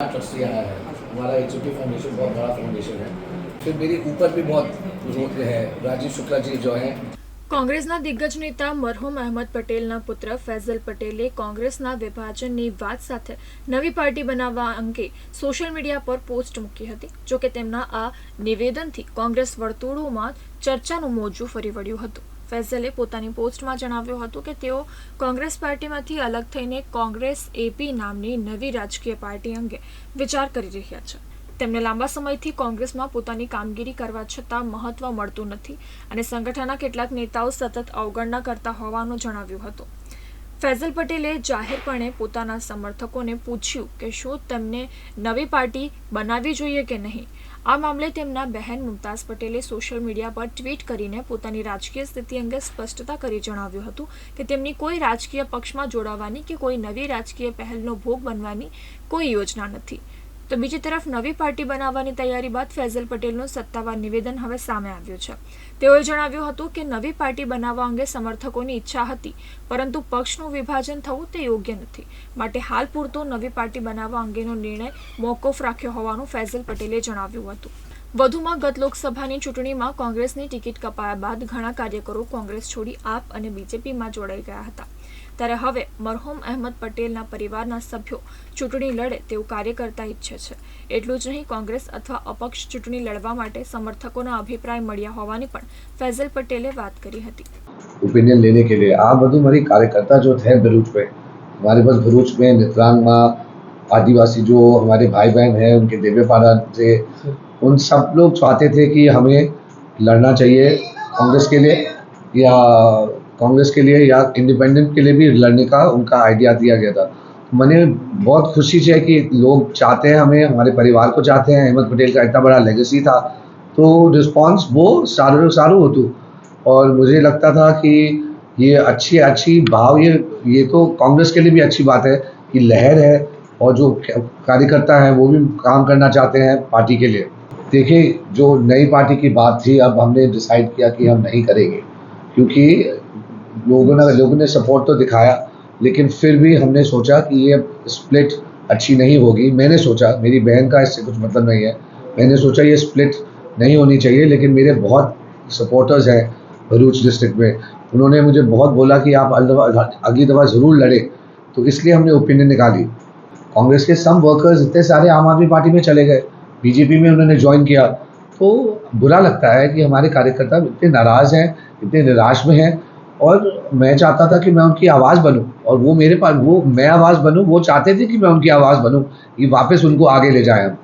Trustee आया है हमारा एच फाउंडेशन बहुत बड़ा फाउंडेशन है फिर मेरे ऊपर भी बहुत रोल है राजीव शुक्ला जी जो हैं કોંગ્રેસના દિગ્ગજ નેતા મરહુમ અહેમદ પટેલના પુત્ર ફૈઝલ પટેલે કોંગ્રેસના વિભાજનની વાત સાથે નવી પાર્ટી બનાવવા અંગે સોશિયલ મીડિયા પર પોસ્ટ મૂકી હતી જોકે તેમના આ નિવેદનથી કોંગ્રેસ વર્તુળોમાં ચર્ચાનું મોજું ફરી વળ્યું હતું ફૈઝલે પોતાની પોસ્ટમાં જણાવ્યું હતું કે તેઓ કોંગ્રેસ પાર્ટીમાંથી અલગ થઈને કોંગ્રેસ એપી નામની નવી રાજકીય પાર્ટી અંગે વિચાર કરી રહ્યા છે. તેમને લાંબા સમયથી કોંગ્રેસમાં પોતાની કામગીરી કરવા છતાં મહત્વ મળતું નથી અને સંગઠનના કેટલાક નેતાઓ સતત અવગણના કરતા હોવાનું જણાવ્યું હતું. ફૈઝલ પટેલે જાહેરપણે પોતાના સમર્થકોને પૂછ્યું કે શું તેમને નવી પાર્ટી બનાવવી જોઈએ કે નહીં? આ મામલે તેમના બહેન મુમતાઝ પટેલે સોશિયલ મીડિયા પર ટ્વીટ કરીને પોતાની રાજકીય સ્થિતિ અંગે સ્પષ્ટતા કરી જણાવ્યું હતું કે તેમની કોઈ રાજકીય પક્ષમાં જોડાવાની કે કોઈ નવી રાજકીય પહેલનો ભોગ બનવાની કોઈ યોજના નથી. તો બીજી તરફ નવી પાર્ટી બનાવવાની તૈયારી બાદ ફૈઝલ પટેલનું સત્તાવાર નિવેદન હવે સામે આવ્યું છે. તેઓએ જણાવ્યું હતું કે નવી પાર્ટી બનાવવા અંગે સમર્થકોની ઈચ્છા હતી, પરંતુ પક્ષનું વિભાજન થવું તે યોગ્ય નથી. માટે હાલ પૂરતો નવી પાર્ટી બનાવવા અંગેનો નિર્ણય મોકૂફ રાખ્યો હોવાનું ફૈઝલ પટેલે જણાવ્યું હતું. વધુમાં ગત લોકસભાની ચૂંટણીમાં કોંગ્રેસની ટિકિટ કપાયા બાદ ઘણા કાર્યકરો કોંગ્રેસ છોડી આપ અને બીજેપીમાં જોડાઈ ગયા હતા. ત્યારે હવે મરહુમ અહેમદ પટેલના પરિવારના સભ્યો ચૂંટણી લડે તેવું કાર્યકર્તા ઈચ્છે છે એટલું જ નહીં કોંગ્રેસ અથવા અપક્ષ ચૂંટણી લડવા માટે સમર્થકોના અભિપ્રાય મળ્યા હોવાની પણ ફૈઝલ પટેલે વાત કરી હતી ओपिनियन लेने के लिए आप બધું મારી कार्यकर्ता जो थे भरूच में हमारे पास भरूच में नित्रांग में आदिवासी जो हमारे भाई बहन हैं उनके देवेपाड़ा से उन सब लोग चाहते थे कि हमें लड़ना चाहिए कांग्रेस के लिए या कांग्रेस के लिए या इंडिपेंडेंट के लिए भी लड़ने का उनका आइडिया दिया गया था। मैंने बहुत खुशी से है कि लोग चाहते हैं, हमें, हमारे परिवार को चाहते हैं। अहमद पटेल का इतना बड़ा लेगेसी था। तो रिस्पॉन्स वो सारू सारू होतु। और मुझे लगता था कि ये अच्छी अच्छी भाव, ये ये तो कांग्रेस के लिए भी अच्छी बात है कि लहर है और जो कार्यकर्ता है वो भी काम करना चाहते हैं पार्टी के लिए। देखिए, जो नई पार्टी की बात थी, अब हमने डिसाइड किया कि हम नहीं करेंगे। क्योंकि लोगों ने लोगों ने सपोर्ट तो दिखाया, लेकिन फिर भी हमने सोचा कि ये स्प्लिट अच्छी नहीं होगी। मैंने सोचा, मेरी बहन का इससे कुछ मतलब नहीं है। मैंने सोचा ये स्प्लिट नहीं होनी चाहिए, लेकिन मेरे बहुत सपोर्टर्स हैं भरूच डिस्ट्रिक्ट में। उन्होंने मुझे बहुत बोला कि आप अगली दफ़ा ज़रूर लड़े। तो इसलिए हमने ओपिनियन निकाली। कांग्रेस के सम वर्कर्स इतने सारे आम आदमी पार्टी में चले गए। बीजेपी में उन्होंने ज्वाइन किया। तो बुरा लगता है कि हमारे कार्यकर्ता इतने नाराज़ हैं, इतने निराश में हैं और मैं चाहता था कि मैं उनकी आवाज़ बनूं और वो मेरे पास वो मैं आवाज़ बनूं वो चाहते थे कि मैं उनकी आवाज़ बनूं कि वापस उनको आगे ले जाएं हम